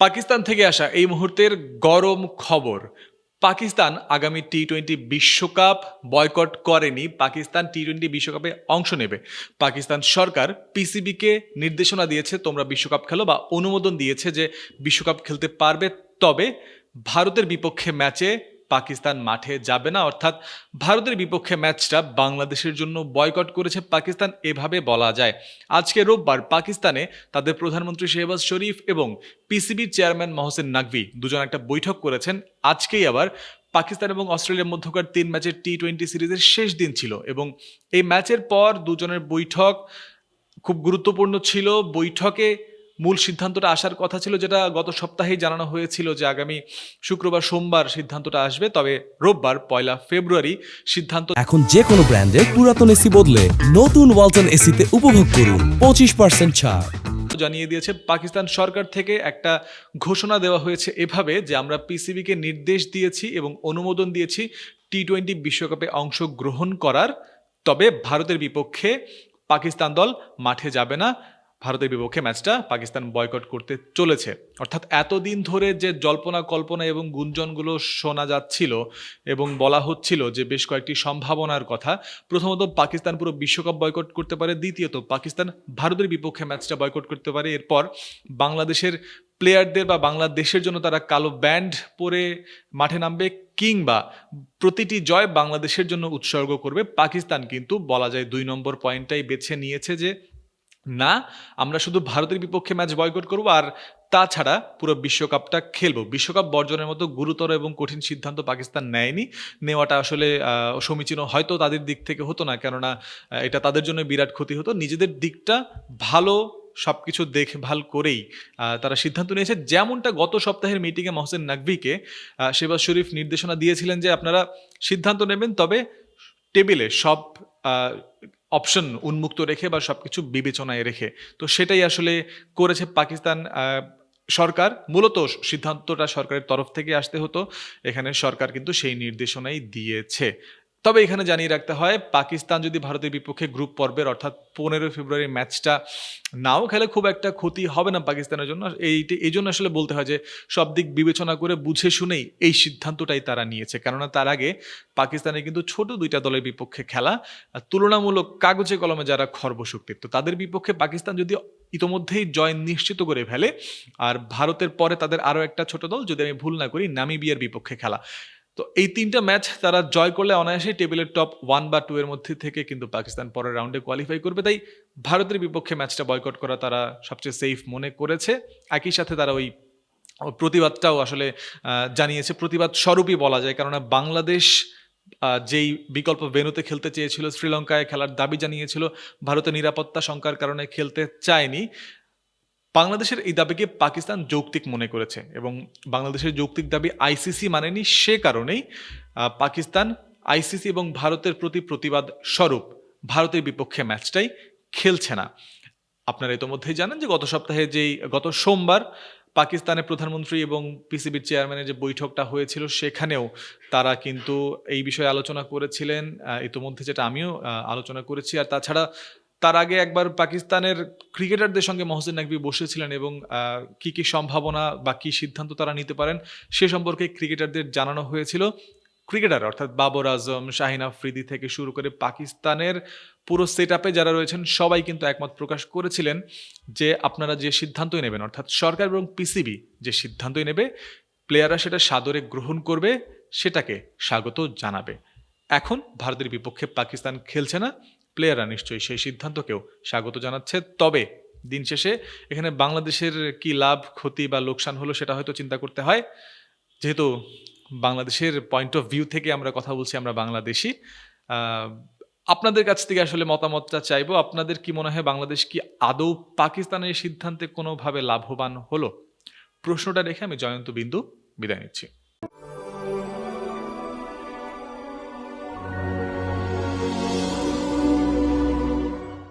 পাকিস্তান থেকে আসা এই মুহূর্তের গরম খবর। পাকিস্তান আগামী টি টোয়েন্টি বিশ্বকাপ বয়কট করেনি। পাকিস্তান টি টোয়েন্টি বিশ্বকাপে অংশ নেবে। পাকিস্তান সরকার পিসিবিকে নির্দেশনা দিয়েছে, তোমরা বিশ্বকাপ খেলো বা অনুমোদন দিয়েছে যে বিশ্বকাপ খেলতে পারবে। তবে ভারতের বিপক্ষে ম্যাচে পাকিস্তান মাঠে যাবে না। অর্থাৎ ভারতের বিপক্ষে ম্যাচটা বাংলাদেশের জন্য বয়কট করেছে পাকিস্তান, এভাবে বলা যায়। আজকে রোববার পাকিস্তানে তাদের প্রধানমন্ত্রী শেহবাজ শরীফ এবং পিসিবির চেয়ারম্যান মহসেন নাকভি দুজন একটা বৈঠক করেছেন। আজকেই আবার পাকিস্তান এবং অস্ট্রেলিয়ার মধ্যকার তিন ম্যাচের টি টোয়েন্টি সিরিজের শেষ দিন ছিল এবং এই ম্যাচের পর দুজনের বৈঠক খুব গুরুত্বপূর্ণ ছিল। বৈঠকে মূল সিদ্ধান্তটা আসার কথা ছিল যেটা গত সপ্তাহেই জানানো হয়েছিল যে আগামী শুক্রবার সোমবার সিদ্ধান্তটা আসবে। তবে রোববার পয়লা ফেব্রুয়ারি সিদ্ধান্ত এখন যে কোনো ব্র্যান্ডের পুরাতন এসি বদলে নতুন ওয়ালটন এসিতে উপভোগ করুন। পঁচিশ পার্সেন্ট ছাড়। জানিয়ে দিয়েছে পাকিস্তান সরকার থেকে একটা ঘোষণা দেওয়া হয়েছে এভাবে যে আমরা পিসিবিকে নির্দেশ দিয়েছি এবং অনুমোদন দিয়েছি টি টোয়েন্টি বিশ্বকাপে অংশগ্রহণ করার। তবে ভারতের বিপক্ষে পাকিস্তান দল মাঠে যাবে না। ভারতের বিপক্ষে ম্যাচটা পাকিস্তান বয়কট করতে চলেছে। অর্থাৎ এতদিন ধরে যে জল্পনা, কল্পনা এবং গুঞ্জনগুলো শোনা যাচ্ছিল এবং বলা হচ্ছিল যে বেশ কয়েকটি সম্ভাবনার কথা, প্রথমত পাকিস্তান পুরো বিশ্বকাপ বয়কট করতে পারে, দ্বিতীয়ত পাকিস্তান ভারতের বিপক্ষে ম্যাচটা বয়কট করতে পারে। এরপর বাংলাদেশের প্লেয়ারদের বা বাংলাদেশের জন্য তারা কালো ব্যান্ড পরে মাঠে নামবে কিংবা প্রতিটি জয় বাংলাদেশের জন্য উৎসর্গ করবে। পাকিস্তান কিন্তু বলা যায় দুই নম্বর পয়েন্টটাই বেছে নিয়েছে যে না, আমরা শুধু ভারতের বিপক্ষে ম্যাচ বয়কট করব আর তাছাড়া পুরো বিশ্বকাপটা খেলব। বিশ্বকাপ বর্জনের মতো গুরুতর এবং কঠিন সিদ্ধান্ত পাকিস্তান নেয়নি। নেওয়াটা আসলে সমীচীন হয়তো তাদের দিক থেকে হতো না, কেননা এটা তাদের জন্য বিরাট ক্ষতি হতো। নিজেদের দিকটা ভালো সবকিছু দেখভাল করেই তারা সিদ্ধান্ত নিয়েছে। যেমনটা গত সপ্তাহের মিটিংয়ে মহসেন নাকভিকে শেবাজ শরীফ নির্দেশনা দিয়েছিলেন যে আপনারা সিদ্ধান্ত নেবেন, তবে টেবিলে সব অপশন উন্মুক্ত রেখে বা সব কিছু বিবেচনায় রেখে। তো সেটাই আসলে করেছে পাকিস্তান সরকার। মূলত সিদ্ধান্তটা সরকারের তরফ থেকে আসতে হতো। এখানে সরকার কিন্তু সেই নির্দেশনাই দিয়েছে। তবে এখানে জানিয়ে রাখতে হয়, পাকিস্তান যদি ভারতের বিপক্ষে গ্রুপ পর্বের অর্থাৎ পনেরোই ফেব্রুয়ারি ম্যাচটা নাও খেলে খুব একটা ক্ষতি হবে না পাকিস্তানের জন্য। এইটি এই জন্য আসলে বলতে হয় যে, সব দিক বিবেচনা করে বুঝে শুনেই এই সিদ্ধান্তটাই তারা নিয়েছে। কেননা তার আগে পাকিস্তানে কিন্তু ছোট দুইটা দলের বিপক্ষে খেলা তুলনামূলক কাগজে কলমে যারা খর্বশক্তির তো তাদের বিপক্ষে পাকিস্তান যদি ইতোমধ্যেই জয় নিশ্চিত করে ফেলে, আর ভারতের পরে তাদের আরও একটা ছোট দল, যদি আমি ভুল না করি, নামিবিয়ার বিপক্ষে খেলা। তো এই তিনটা ম্যাচ তারা জয় করলে অনায়াসেই টেবিলের টপ ওয়ান বা টু এর মধ্যে থেকে কিন্তু পাকিস্তান পরের রাউন্ডে কোয়ালিফাই করবে। তাই ভারতের বিপক্ষে ম্যাচটা বয়কট করা তারা সবচেয়ে সেফ মনে করেছে। একই সাথে তারা ওই প্রতিবাদটাও আসলে জানিয়েছে। প্রতিবাদ স্বরূপই বলা যায়। কেননা বাংলাদেশ যেই বিকল্প ভেনুতে খেলতে চেয়েছিল, শ্রীলঙ্কায় খেলার দাবি জানিয়েছিল, ভারতের নিরাপত্তা শঙ্কার কারণে খেলতে চায়নি। বাংলাদেশের এই দাবিকে পাকিস্তান যৌক্তিক মনে করেছে এবং বাংলাদেশের যৌক্তিক দাবি আইসিসি মানেনি সে কারণেই পাকিস্তান আইসিসি এবং ভারতের প্রতি প্রতিবাদ স্বরূপ ভারতের বিপক্ষে ম্যাচটাই খেলছে না। আপনারা ইতোমধ্যেই জানেন যে গত সপ্তাহে যেই, গত সোমবার পাকিস্তানের প্রধানমন্ত্রী এবং পিসিবির চেয়ারম্যানের যে বৈঠকটা হয়েছিল সেখানেও তারা কিন্তু এই বিষয়ে আলোচনা করেছিলেন। ইতোমধ্যে যেটা আমিও আলোচনা করেছি। আর তাছাড়া তার আগে একবার পাকিস্তানের ক্রিকেটারদের সঙ্গে মহসিন নাকবি বসেছিলেন এবং কি কি সম্ভাবনা বা কি সিদ্ধান্ত তারা নিতে পারেন সে সম্পর্কে ক্রিকেটারদের জানানো হয়েছিল। ক্রিকেটার অর্থাৎ বাবর আজম, শাহিন আফ্রিদি থেকে শুরু করে পাকিস্তানের পুরো সেট আপে যারা রয়েছেন সবাই কিন্তু একমত প্রকাশ করেছিলেন যে আপনারা যে সিদ্ধান্তই নেবেন, অর্থাৎ সরকার এবং পিসিবি যে সিদ্ধান্তই নেবে প্লেয়াররা সেটা সাদরে গ্রহণ করবে, সেটাকে স্বাগত জানাবে। এখন ভারতের বিপক্ষে পাকিস্তান খেলছে না প্লেয়াররা নিশ্চয়ই সেই সিদ্ধান্তকেও স্বাগত জানাচ্ছে। তবে দিন শেষে এখানে বাংলাদেশের কি লাভ, ক্ষতি বা লোকসান হলো সেটা হয়তো চিন্তা করতে হয়। যেহেতু বাংলাদেশের পয়েন্ট অফ ভিউ থেকে আমরা কথা বলছি, আমরা বাংলাদেশি আপনাদের কাছ থেকে আসলে মতামতটা চাইব। আপনাদের কি মনে হয়, বাংলাদেশ কি আদৌ পাকিস্তানের সিদ্ধান্তে কোনোভাবে লাভবান হলো? প্রশ্নটা রেখে আমি জয়ন্ত বিন্দু বিদায় নিচ্ছি।